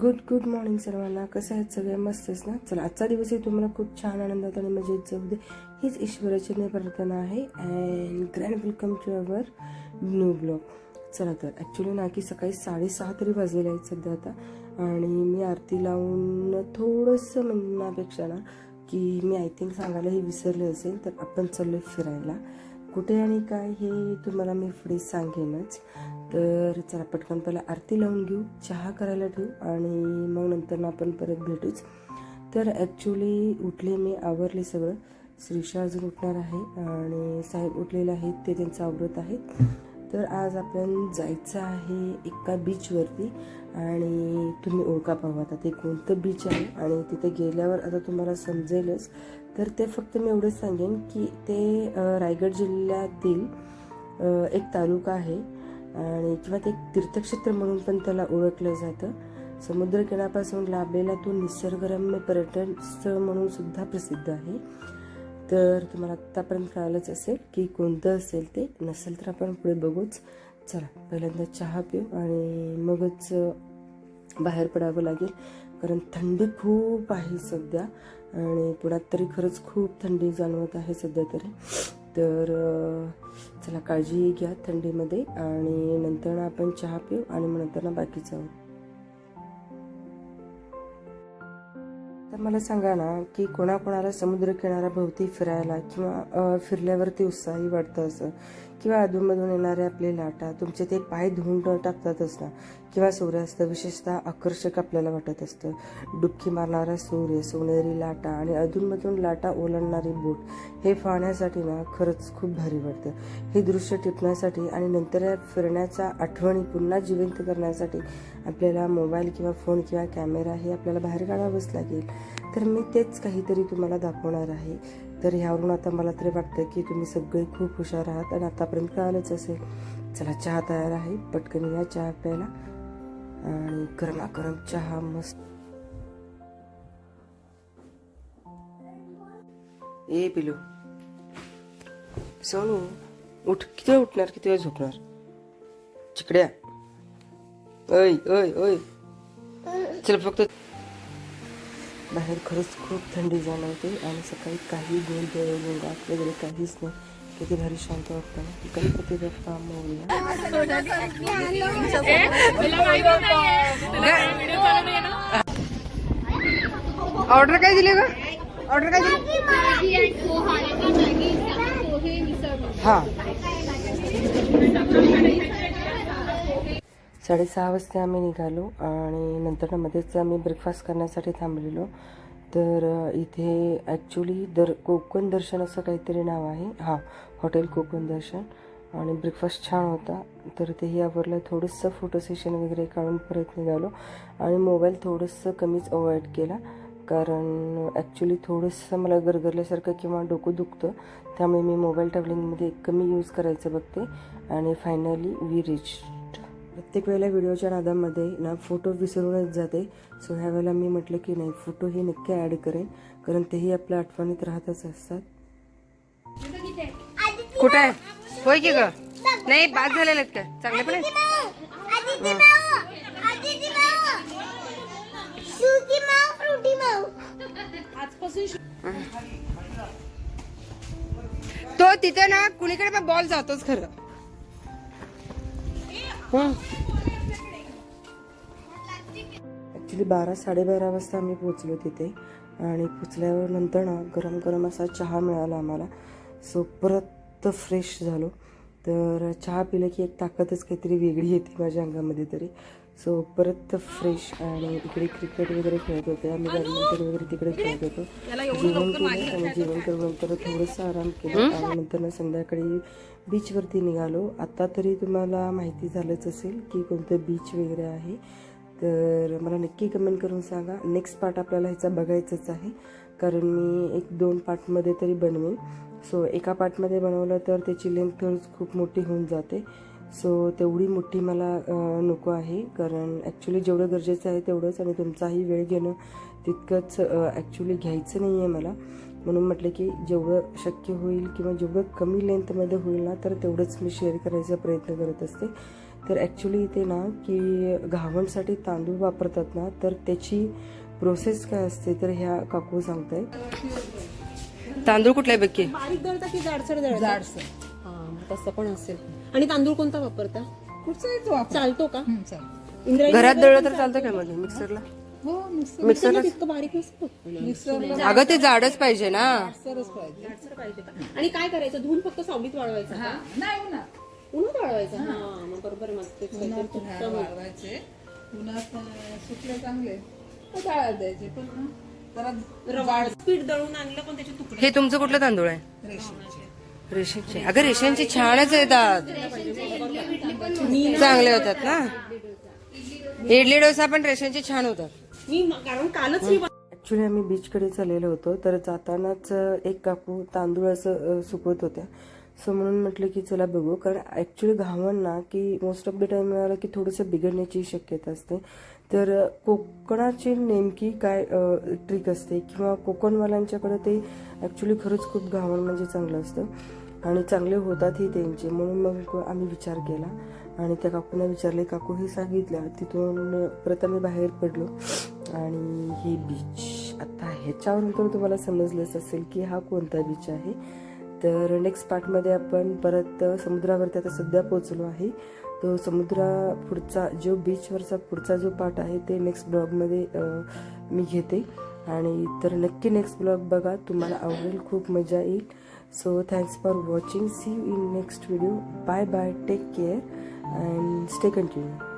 Good good morning सर्वांना. कसं आहेत सगळे? मस्तच ना? चला आजचा दिवसही तुम्हाला खूप छान आनंदात आणि मजेत जाऊ दे. हीच ईश्वराची प्रार्थना आहे. And grand welcome to our new blog चला तर ॲक्च्युली ना की सकाळी साडेसहा तरी वाजलेले आहेत सध्या आता. आणि मी आरती लावून थोडंसं म्हणण्यापेक्षा ना की मी आय थिंक सांगायलाही विसरले असेल तर आपण चाललो फिरायला. कुठे आणि काय हे तुम्हाला मी पुढे सांगेनच. तर चला पटकन पहिला आरती लावून घेऊ चहा करायला ठेवू आणि मग नंतर ना आपण परत भेटूच. तर ॲक्च्युली उठले मी आवरले सगळं. श्रीषा अजून उठणार आहे आणि साहेब उठलेले आहेत ते त्यांचं आवरत आहेत. तर आज आपण जायचं आहे एका बीचवरती आणि तुम्ही ओळखा पाहू आता ते कोणतं बीच आहे आणि तिथे गेल्यावर आता तुम्हाला समजेलच. तर ते फक्त मी एवढंच सांगेन की ते रायगड जिल्ह्यातील एक तालुका आहे आणि किंवा ते एक तीर्थक्षेत्र म्हणून पण त्याला ओळखलं जातं. समुद्रकिनापासून लाभलेला तो निसर्गरम्य पर्यटन स्थळ म्हणून सुद्धा प्रसिद्ध आहे. तर तुम्हाला आत्तापर्यंत कळालंच असेल की कोणतं असेल ते. नसेल तर आपण पुढे बघूच. चला पहिल्यांदा चहा पिऊ आणि मगच बाहेर पडावं लागेल. कारण थंडी खूप आहे सध्या आणि पुण्यात तरी खरंच खूप थंडी जाणवत आहे सध्या तरी. तर चला काळजी घ्या थंडीमध्ये आणि नंतर ना आपण चहा पिऊ आणि मग नंतर ना बाकीचं. मला सांगा ना की कोणाकोणाला समुद्रकिनाऱ्याभोवती फिरायला किंवा फिरल्यावरती उत्साही वाटतं असं? किंवा अधूनमधून येणारे आपले लाटा तुमचे ते पाय धुवून टाकतातच ना? किंवा सूर्यास्त विशेषतः आकर्षक आपल्याला वाटत असतं? डुबकी मारणारा सूर्य सोनेरी लाटा आणि अधूनमधून लाटा ओलांडणारी बोट हे पाहण्यासाठी ना खरंच खूप भारी वाटतं. हे दृश्य टिपण्यासाठी आणि नंतर या फिरण्याच्या आठवणी पुन्हा जिवंत करण्यासाठी आपल्याला मोबाईल किंवा फोन किंवा कॅमेरा हे आपल्याला बाहेर काढावंच लागेल. तर मी तेच काहीतरी तुम्हाला दाखवणार आहे. तर ह्यावरून आता मला तरी वाटतं की तुम्ही सगळे खूप हुशार आहात आणि आतापर्यंत कळालंच असेल. चला चहा तयार आहे. पटकन या चहा प्यायला. आणि गरमागरम चहा मस्त. ए पिलू. सोनू उठ. किती वेळ उठणार? किती वेळ झोपणार? चिकड्या. ओय ओय ओय. चल फक्त बाहेर खरंच खूप थंडी जाणवते आणि सकाळी काही गोंधळ गोंगाट वगैरे काहीच नाही. किती भारी शांत वाटतं गणपती बाप्पा मोरया. ऑर्डर काय दिले ग? ऑर्डर काय दिली? हा. साडेसहा वाजता आम्ही निघालो आणि नंतर मध्येच आम्ही ब्रेकफास्ट करण्यासाठी थांबलेलो. तर इथे ॲक्च्युली दर कोकण दर्शन असं काहीतरी नाव आहे. हां हॉटेल कोकण दर्शन. आणि ब्रेकफास्ट छान होता. तर तेही आवरलं. थोडंसं फोटो सेशन वगैरे काढून परत निघालो. आणि मोबाईल थोडंसं कमीच अवॉइड केला. कारण ॲक्च्युली थोडंसं मला गरगरल्यासारखं किंवा डोकं दुखतं. त्यामुळे मी मोबाईल ट्रॅव्हलिंगमध्ये कमी यूज करायचं बघते. आणि फायनली वी रिच प्रत्येक वेळेला व्हिडिओच्या नादामध्ये ना फोटो विसरूनच जाते. सो ह्या वेळेला मी म्हटलं की नाही फोटो हे नक्की ॲड करेन. कारण तेही आपल्या आठवणीत राहतच असतात. कुठे आहे? होय की ग? नाही बाद झालेले आहेत का चांगले पण तो तिथे ना कुणीकडे पण बॉल जातोच खरं. ॲक्च्युली बारा साडेबारा वाजता आम्ही पोचलो तिथे. आणि पोचल्यावर नंतर ना गरम गरम असा चहा मिळाला आम्हाला. सो परत फ्रेश झालो. तर चहा पिलं की एक ताकदच काहीतरी वेगळी येते माझ्या अंगामध्ये तरी. सो परत फ्रेश आणि इकडे क्रिकेट वगैरे खेळत होते. आम्ही बॅडमिंटन वगैरे तिकडे खेळत होतो. जेवण केलं आणि जेवण करून नंतर थोडंसं आराम केलं. आणि नंतर संध्याकाळी बीचवरती निघालो. आता तरी तुम्हाला माहिती झालंच असेल की कोणतं बीच वगैरे आहे. तर मला नक्की कमेंट करून सांगा. नेक्स्ट पार्ट आपल्याला ह्याचा बघायचंच आहे. कारण मी एक दोन पार्टमध्ये तरी बनवेन. सो एका पार्टमध्ये बनवलं तर त्याची लेंथ खरंच खूप मोठी होऊन जाते. सो तेवढी मोठी मला नको आहे. कारण ॲक्च्युली जेवढं गरजेचं आहे तेवढंच आणि तुमचाही वेळ घेणं तितकंच ॲक्च्युली घ्यायचं नाही आहे मला. म्हणून म्हटलं की जेवढं शक्य होईल किंवा जेवढं कमी लेंथमध्ये होईल ना तर तेवढंच मी शेअर करायचा प्रयत्न करत असते. तर ॲक्च्युली इथे ना की घावणसाठी तांदूळ वापरतात ना तर त्याची प्रोसेस काय असते तर ह्या काकू सांगतायत. तांदूळ कुठला आहे बघ बारीक दळता की जाडसर जाडसर. हा तसं पण असेल. आणि तांदूळ कोणता वापरता? चालतो का? घरात दळलं तर चालतं काय मध्ये मिक्सरला? मिक्सरला. तितकं बारीक नसतं? अगं ते जाडच पाहिजे ना. जाडसर पाहिजे का? आणि काय करायचं? धुवून फक्त सावलीत वाळवायचं का? उन्हात. वाळवायचं? हा. बरोबर आहे, मग ते. वाळवायचे. उन्हात सुकले चांगले मग गाळात द्यायचे पण ना जरा रवाळ पीठ दळून आणलं पण त्याचे तुकडे हे तुमचं कुठलं तांदूळ आहे? रेशनचे. रेशनचे. अगं रेशनचे छानच येतात. चांगले होतात ना? इडली डोसा पण रेशनचे छान होतात. मी म- कारण कालच ही ॲक्च्युली आम्ही बीचकडे चाललेलो होतो तर जातानाच एक काकू तांदूळ असं अ, सुकवत होत्या. सो म्हणून म्हटलं की चला बघू. कारण ॲक्च्युली घावण ना की मोस्ट ऑफ द टाईम मिळाला की थोडंसं बिघडण्याची शक्यता असते. तर कोकणाची नेमकी काय ट्रिक असते किंवा कोकणवाल्यांच्याकडे ते ॲक्च्युली खरंच खूप घावण म्हणजे चांगलं असतं. आणि चांगले होतातही त्यांचे. म्हणून मग आम्ही विचार केला. आणि त्या काकूंना विचारले काकू हे सांगितलं. तिथून परत आम्ही बाहेर पडलो. आणि ही बीच आता ह्याच्यावरून तर तुम्हाला समजलंच असेल की हा कोणता बीच आहे. तर नेक्स्ट पार्टमध्ये आपण परत समुद्रावरती आता सध्या पोचलो आहे. तो समुद्रा पुढचा जो बीचवरचा पुढचा जो पार्ट आहे ते नेक्स्ट ब्लॉगमध्ये मी घेते. आणि तर नक्की नेक्स्ट ब्लॉग बघा तुम्हाला आवडेल खूप मजा येईल. So thanks for watching see you in next video bye bye take care and stay continue